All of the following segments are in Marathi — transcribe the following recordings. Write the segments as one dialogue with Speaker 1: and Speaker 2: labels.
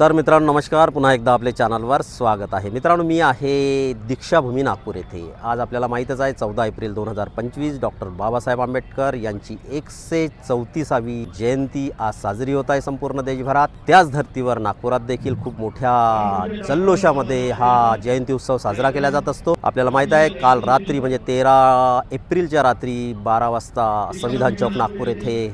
Speaker 1: तर मित्रांनो नमस्कार. पुन्हा एकदा आपल्या चॅनलवर स्वागत आहे. मित्रांनो मी आहे दीक्षाभूमी नागपूर येथे. आज आपल्याला माहीतच आहे चौदा एप्रिल दोन हजार पंचवीस डॉक्टर बाबासाहेब आंबेडकर यांची एकशे चौतीसावी जयंती आज साजरी होत आहे संपूर्ण देशभरात. त्याच धर्तीवर नागपुरात देखील खूप मोठ्या जल्लोषामध्ये हा जयंती उत्सव साजरा केला जात असतो. आपल्याला माहीत आहे काल रात्री म्हणजे तेरा एप्रिलच्या रात्री बारा वाजता संविधान चौक नागपूर येथे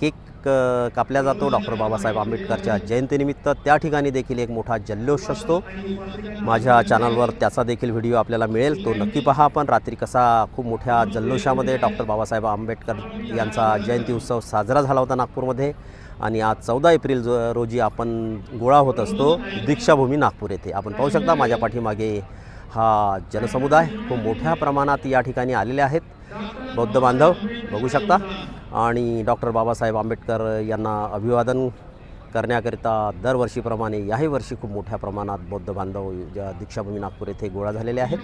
Speaker 1: केक क- कापल्या जातो. डॉक्टर बाबासाहेब आंबेडकरच्या जयंतीनिमित्त त्या ठिकाणी देखील एक मोठा जल्लोष असतो. माझ्या चॅनलवर त्याचा देखील व्हिडिओ आपल्याला मिळेल. तो नक्की पहा. पण रात्री कसा खूप मोठ्या जल्लोषामध्ये डॉक्टर बाबासाहेब आंबेडकर यांचा जयंती उत्सव साजरा झाला होता नागपूरमध्ये. आणि आज चौदा एप्रिल जो रोजी आपण गोळा होत असतो दीक्षाभूमी नागपूर येथे. आपण पाहू शकता माझ्या पाठीमागे हा जनसमुदाय खूप मोठ्या प्रमाणात या ठिकाणी आलेले आहेत. बौद्ध बांधव बघू शकता. आणि डॉक्टर बाबासाहेब आंबेडकर यांना अभिवादन करण्याकरिता दरवर्षीप्रमाणे याही वर्षी खूप मोठ्या प्रमाणात बौद्ध बांधव ज्या दीक्षाभूमी नागपूर येथे गोळा झालेले आहेत.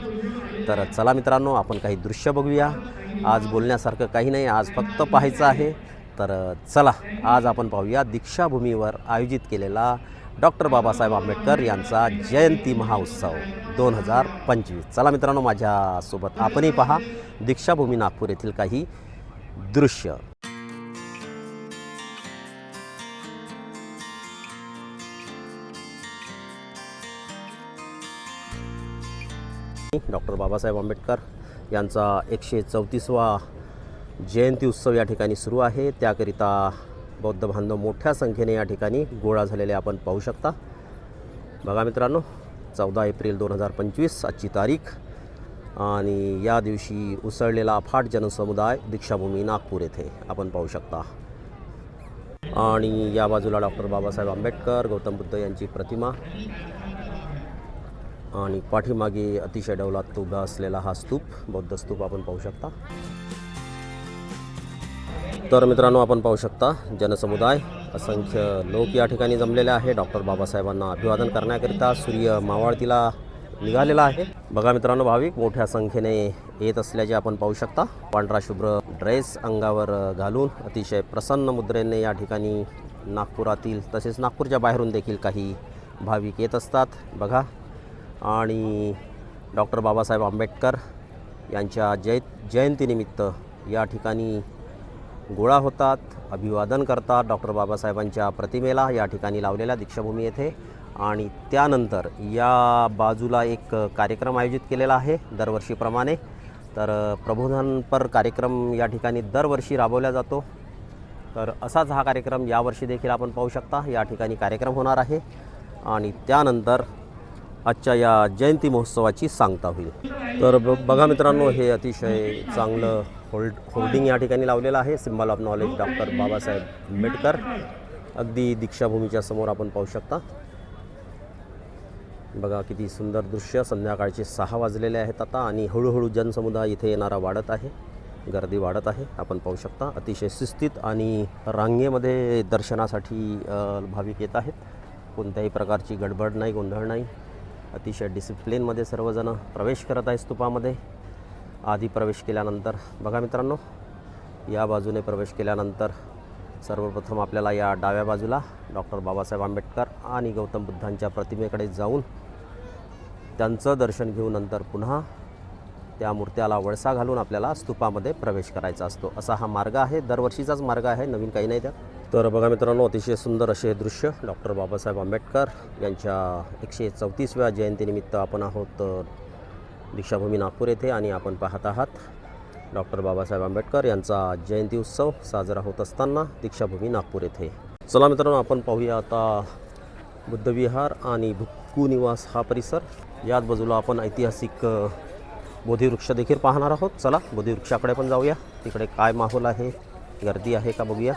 Speaker 1: तर चला मित्रांनो आपण काही दृश्य बघूया. आज बोलण्यासारखं काही नाही आज फक्त पाहायचं आहे. तर चला आज आपण पाहूया दीक्षाभूमीवर आयोजित केलेला डॉक्टर बाबासाहेब आंबेडकर यांचा जयंती महोत्सव दोन हजार पंचवीस. चला मित्रांनो माझ्यासोबत आपणही पहा दीक्षाभूमी नागपूर येथील काही दृश्य. डॉक्टर बाबासाहेब आंबेडकर यांचा एकशे चौतीसवा जयंती उत्सव या ठिकाणी सुरू आहे. त्याकरिता बौद्ध बांधव मोठ्या संख्येने या ठिकाणी गोळा झालेले आपण पाहू शकता. बघा मित्रांनो चौदा एप्रिल दोन हजार पंचवीस आजची तारीख. आणि या दिवशी उसळलेला अफाट जनसमुदाय दीक्षाभूमी नागपूर येथे आपण पाहू शकता. आणि या बाजूला डॉक्टर बाबासाहेब आंबेडकर गौतम बुद्ध यांची प्रतिमा. आणि पाठीमागे अतिशय डौलात उभा असलेला हा स्तूप बौद्ध स्तूप आपण पाहू शकता. तर मित्रांनो आपण पाहू शकता जनसमुदाय असंख्य लोक या ठिकाणी जमलेले आहे. डॉक्टर बाबासाहेबांना अभिवादन करण्याकरिता सूर्य मावळतीला निघालेला आहे. बघा मित्रांनो भाविक मोठ्या संख्येने येत असल्याचे आपण पाहू शकता. पांढरा शुभ्र ड्रेस अंगावर घालून अतिशय प्रसन्न मुद्रेने या ठिकाणी नागपुरातील तसेच नागपूरच्या बाहेरून देखील काही भाविक येत असतात. बघा आणि डॉक्टर बाबासाहेब आंबेडकर यांच्या जय जयंतीनिमित्त या ठिकाणी गोळा होतात अभिवादन करतात. डॉक्टर बाबासाहेबांच्या प्रतिमेला या ठिकाणी लावलेल्या दीक्षाभूमी येथे. आणि त्यानंतर या बाजूला एक कार्यक्रम आयोजित केलेला आहे दरवर्षीप्रमाणे. तर प्रबोधनपर कार्यक्रम या ठिकाणी दरवर्षी राबवला जातो. तर असाच हा कार्यक्रम यावर्षी देखील आपण पाहू शकता. या ठिकाणी कार्यक्रम होणार आहे. आणि त्यानंतर आजच्या या जयंती महोत्सवाची सांगता होईल. तर ब बघा मित्रांनो हे अतिशय चांगलं होल्ड होल्डिंग या ठिकाणी लावलेलं आहे. Symbol of knowledge doctor Babasaheb Ambedkar. अगदी दीक्षाभूमीच्या समोर आपण पाहू शकता. बघा किती सुंदर दृश्य. संध्याकाळचे सहा वाजलेले आहेत आता आणि हळूहळू जनसमुदाय इथे येणारा वाढत आहे. गर्दी वाढत आहे. आपण पाहू शकता अतिशय शिस्तीत आणि रांगेमध्ये दर्शनासाठी भाविक येत आहेत. कोणत्याही प्रकारची गडबड नाही गोंधळ नाही. अतिशय डिसिप्लिनमध्ये सर्वजण प्रवेश करत आहे स्तूपामध्ये. आधी प्रवेश केल्यानंतर बघा मित्रांनो या बाजूने प्रवेश केल्यानंतर सर्वप्रथम आपल्याला या डाव्या बाजूला डॉक्टर बाबासाहेब आंबेडकर आणि गौतम बुद्धांच्या प्रतिमेकडे जाऊन त्यांचं दर्शन घेऊन नंतर पुन्हा त्या मूर्त्याला वळसा घालून आपल्याला स्तूपामध्ये प्रवेश करायचा असतो. असा हा मार्ग आहे. दरवर्षीचाच मार्ग आहे. नवीन काही नाही त्यात. तर बघा मित्रांनो अतिशय सुंदर असे हे दृश्य डॉक्टर बाबासाहेब आंबेडकर यांच्या एकशे चौतीसव्या जयंतीनिमित्त आपण आहोत दीक्षाभूमी नागपूर येथे आणि आपण पाहत आहात डॉक्टर बाबासाहेब आंबेडकर यांचा जयंती उत्सव साजरा होत असताना दीक्षाभूमी नागपूर येथे. चला मित्रांनो आपण पाहूया आता बुद्धविहार आणि भुक्कू निवास हा परिसर. याच बाजूला आपण ऐतिहासिक बोधीवृक्ष बोधिवृक्ष देखील पाहणार आहोत. चला बोधिवृक्षाकडे पण जाऊया. तिकडे काय माहोल आहे गर्दी आहे का बघूया.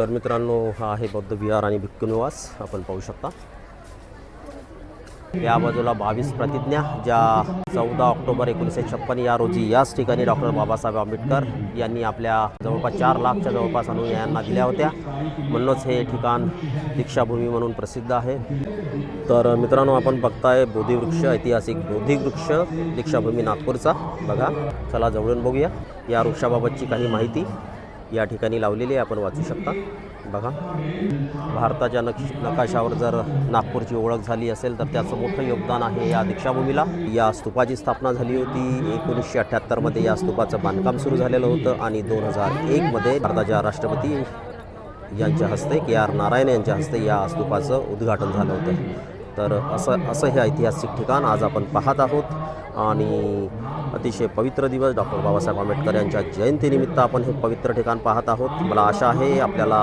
Speaker 1: तर मित्रांनो हा आहे बौद्ध विहार आणि भिक्खुनिवास आपण पाहू शकता. या बाजूला बावीस प्रतिज्ञा ज्या चौदा ऑक्टोबर एकोणीसशे छप्पन या रोजी याच ठिकाणी डॉक्टर बाबासाहेब आंबेडकर यांनी आपल्या जवळपास चार लाखच्या जवळपास अनुयायांना दिल्या होत्या. म्हणूनच हे ठिकाण दीक्षाभूमी म्हणून प्रसिद्ध आहे. तर मित्रांनो आपण बघताय बोधिवृक्ष ऐतिहासिक बोधिवृक्ष दीक्षाभूमी नागपूरचा. बघा चला जवळून बघूया. या वृक्षाबाबतची काही माहिती या ठिकाणी लावलेली आहे. आपण वाचू शकता. बघा. भारताच्या नक्ष नकाशावर जर नागपूरची ओळख झाली असेल तर त्याचं मोठं योगदान आहे या दीक्षाभूमीला. या स्तूपाची स्थापना झाली होती. एकोणीसशे अठ्ठ्याहत्तरमध्ये या स्तूपाचं बांधकाम सुरू झालेलं होतं आणि दोन हजार एकमध्ये भारताच्या राष्ट्रपती यांच्या हस्ते के आर नारायण यांच्या हस्ते या स्तूपाचं उद्घाटन झालं होतं. तर असं असं हे ऐतिहासिक ठिकाण आज आपण पाहत आहोत. आणि अतिशय पवित्र दिवस. डॉक्टर बाबासाहेब आंबेडकर यांच्या जयंतीनिमित्त आपण हे पवित्र ठिकाण पाहत आहोत. मला आशा आहे आपल्याला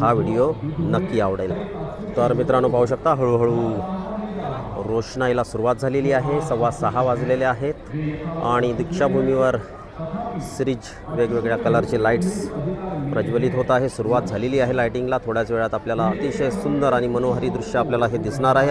Speaker 1: हा व्हिडिओ नक्की आवडेल. तर मित्रांनो पाहू शकता हळूहळू रोषणाईला सुरुवात झालेली आहे. सव्वा सहा वाजलेले आहेत आणि दीक्षाभूमीवर सिरीज वेगवेगळ्या कलरचे लाईट्स प्रज्वलित होत आहे. सुरुवात झालेली आहे लाईटिंगला थोड्याच वेळात आपल्याला अतिशय सुंदर आणि मनोहारी दृश्य आपल्याला हे दिसणार आहे.